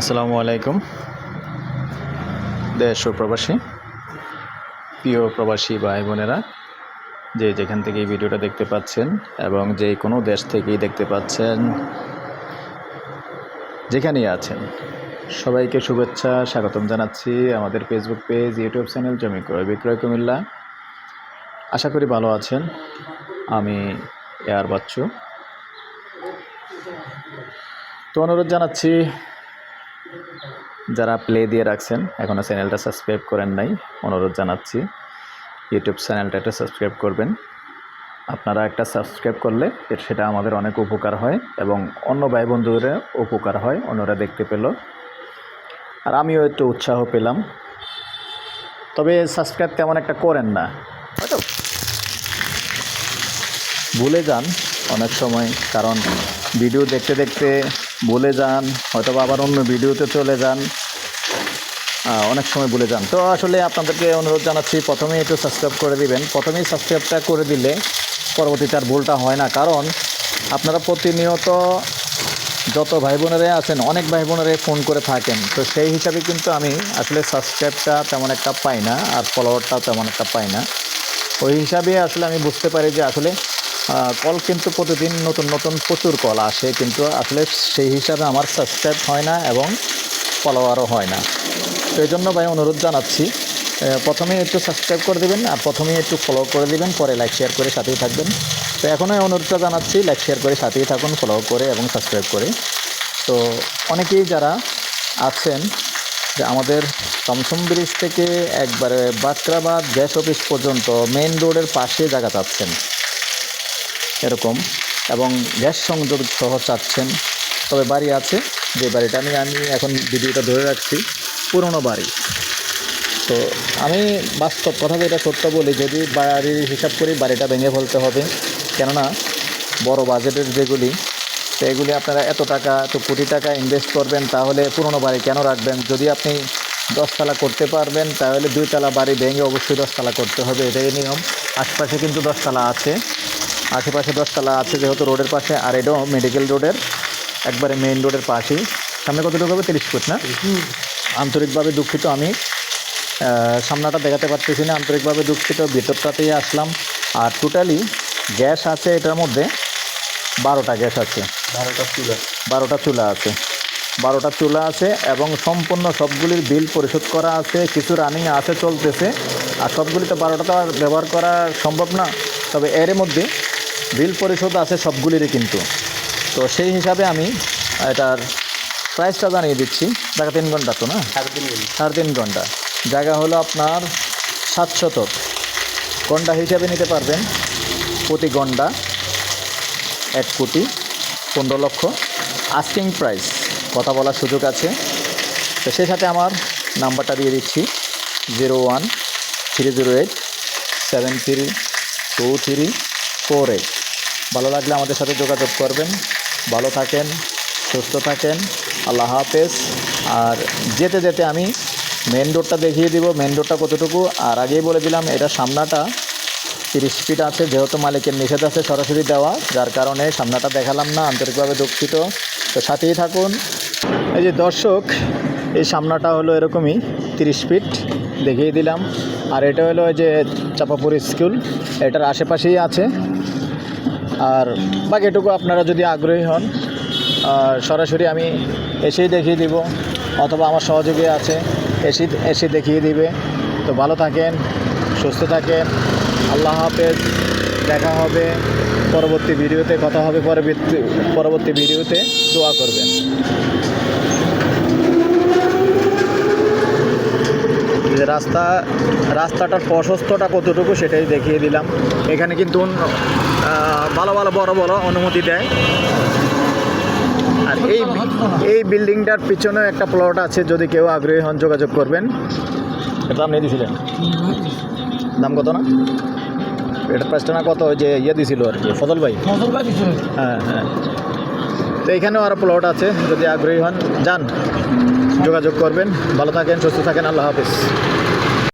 আসসালামু আলাইকুম। দেশ ও প্রবাসী, প্রিয় প্রবাসী ভাই বোনেরা, যে যেখান থেকে এই ভিডিওটা দেখতে পাচ্ছেন এবং যে কোনো দেশ থেকেই দেখতে পাচ্ছেন, যেখানেই আছেন, সবাইকে শুভেচ্ছা, স্বাগতম জানাচ্ছি আমাদের ফেসবুক পেজ ইউটিউব চ্যানেল জমি ক্রয় বিক্রয় কুমিল্লা। আশা করি ভালো আছেন। আমি এয়ার বাচ্চু। তো অনুরোধ জানাচ্ছি যারা প্লে দিয়ে রাখছেন এখনও চ্যানেলটা সাবস্ক্রাইব করেন নাই, অনুরোধ জানাচ্ছি ইউটিউব চ্যানেলটা একটা সাবস্ক্রাইব করবেন। আপনারা একটা সাবস্ক্রাইব করলে সেটা আমাদের অনেক উপকার হয় এবং অন্য ভাই বন্ধুরা উপকার হয়, অন্যরা দেখতে পেল। আর আমিও একটু উৎসাহ পেলাম। তবে সাবস্ক্রাইব তেমন একটা করেন না। হয়তো ভুলে যান অনেক সময়, কারণ ভিডিও দেখতে দেখতে ভুলে যান হয়তো আবার অন্য ভিডিওতে চলে যান। অনেক সময় বলে যান। তো আসলে আপনাদেরকে অনুরোধ জানাচ্ছি, প্রথমেই একটু সাবস্ক্রাইব করে দিবেন। প্রথমেই সাবস্ক্রাইবটা করে দিলে পরবর্তীতে আর ভুলটা হয় না। কারণ আপনারা প্রতিনিয়ত যত ভাই বোনেরা আছেন, অনেক ভাই বোনেরা ফোন করে থাকেন। তো সেই হিসাবে কিন্তু আমি আসলে সাবস্ক্রাইবটা তেমন একটা পাই না, আর ফলোয়ারটাও তেমন একটা পাই না। ওই হিসাবে আসলে আমি বুঝতে পারি যে আসলে কল কিন্তু প্রতিদিন নতুন নতুন প্রচুর কল আসে, কিন্তু আসলে সেই হিসাবে আমার সাবস্ক্রাইব হয় না এবং ফলোয়ারও হয় না। তো এই জন্য ভাই অনুরোধ জানাচ্ছি প্রথমে একটু সাবস্ক্রাইব করে দেবেন আর প্রথমে একটু ফলো করে দেবেন, পরে লাইক শেয়ার করে সাথেই থাকবেন। তো এখনও অনুরোধটা জানাচ্ছি লাইক শেয়ার করে সাথেই থাকুন ফলো করে এবং সাবস্ক্রাইব করে। তো অনেকেই যারা আছেন, যে আমাদের টমসম ব্রিজ থেকে একবারে বাকরাবাদ গ্যাস অফিস পর্যন্ত মেইন রোডের পাশে জায়গা চাচ্ছেন এরকম। এবং গ্যাস সংযোগ সহ চাচ্ছেন। তবে বাড়ি আছে, যে বাড়িটা আমি আমি এখন ভিডিওটা ধরে রাখছি, পুরনো বাড়ি। তো আমি বাস্তব কথা যেটা সত্য বলি, যদি বাড়ির হিসাব করি, বাড়িটা ভেঙে ফেলতে হবে। কেননা, বড় বাজেটের যেগুলি তো এগুলি আপনারা এত টাকা, এত কোটি টাকা ইনভেস্ট করবেন, তাহলে পুরনো বাড়ি কেন রাখবেন? যদি আপনি দশতলা করতে পারবেন, তাহলে দুইতলা বাড়ি ভেঙে অবশ্যই দশতলা করতে হবে। এটাই নিয়ম। আশপাশে কিন্তু দশতলা আছে। আশেপাশে দশতলা আছে যেহেতু রোডের পাশে আর এটাও মেডিকেল রোডের একবারে মেইন রোডের পাশেই। সামনে কতটুকু হবে? তিরিশ ফুট না? আন্তরিকভাবে দুঃখিত আমি। সামনাটা দেখাতে পারতেছি না আন্তরিকভাবে দুঃখিত। ভিতরটাতেই আসলাম। আর টোটালি গ্যাস আছে এটার মধ্যে। বারোটা গ্যাস আছে। বারোটা চুলা। বারোটা চুলা আছে। বারোটা চুলা আছে এবং সম্পূর্ণ সবগুলির বিল পরিশোধ করা আছে। কিছু রানিং আছে চলতেছে। আর সবগুলি তো বারোটা তো আর ব্যবহার করা সম্ভব না। তবে এর মধ্যে বিল পরিশোধ আছে সবগুলিরই কিন্তু। তো সেই হিসাবে আমি এটার প্রাইসটা জানিয়ে দিচ্ছি। দেখা তিন ঘণ্টা তো না? সাড়ে তিন ঘণ্টা। জায়গা হলো আপনার সাতশতক। ঘণ্টা হিসাবে নিতে পারবেন প্রতি ঘণ্টা এক কোটি পনেরো লক্ষ। আস্কিং প্রাইস কথা বলার সুযোগ আছে। তো সেই সাথে আমার নাম্বারটা দিয়ে দিচ্ছি। Zero one three zero eight seven three two three eight ভালো লাগলে আমাদের সাথে যোগাযোগ করবেন। ভালো থাকেন, সুস্থ থাকেন। আল্লাহ হাফেজ। আর যেতে যেতে আমি মেন রোডটা দেখিয়ে দিব। মেন রোডটা কতটুকু? আর আগেই বলে দিলাম, এটা সামনাটা তিরিশ ফিট আছে। যেহেতু মালিকের নিষেধ আছে সরাসরি দেওয়া, যার কারণে সামনাটা দেখালাম না, আন্তরিকভাবে দুঃখিত। তো সাথেই থাকুন। এই যে দর্শক, এই সামনাটা হলো এরকমই তিরিশ ফিট দেখিয়ে দিলাম। আর এটা হলো যে চাপাপুর স্কুল। এটার আশেপাশেই আছে। আর বাকিটুকু আপনারা যদি আগ্রহী হন সরাসরি আমি এসেই দেখিয়ে দিব, অথবা আমার সহযোগী আছে, এসে এসে দেখিয়ে দিবে। তো ভালো থাকেন, সুস্থ থাকেন, আল্লাহ হাফেজ, দেখা হবে পরবর্তী ভিডিওতে, কথা হবে পরবর্তী পরবর্তী ভিডিওতে, দোয়া করবেন। যে রাস্তা রাস্তাটার প্রশস্তটা কতটুকু সেটাই দেখিয়ে দিলাম। এখানে কিন্তু ভালো ভালো বড় বড় অনুমতি দেয়। আর এই এই বিল্ডিংটার পিছনে একটা প্লট আছে যদি কেউ আগ্রহী হন যোগাযোগ করবেন। এটা আপনি দিয়েছিলেন দাম কত না? এটার প্রাইসটা না কত? যে ইয়ে দিছিল আর কি ফজল ভাই? হ্যাঁ হ্যাঁ। তো এখানেও আরও প্লট আছে, যদি আগ্রহী হন, যান। যোগাযোগ করবেন। ভালো থাকেন, সুস্থ থাকেন, আল্লাহ হাফিজ।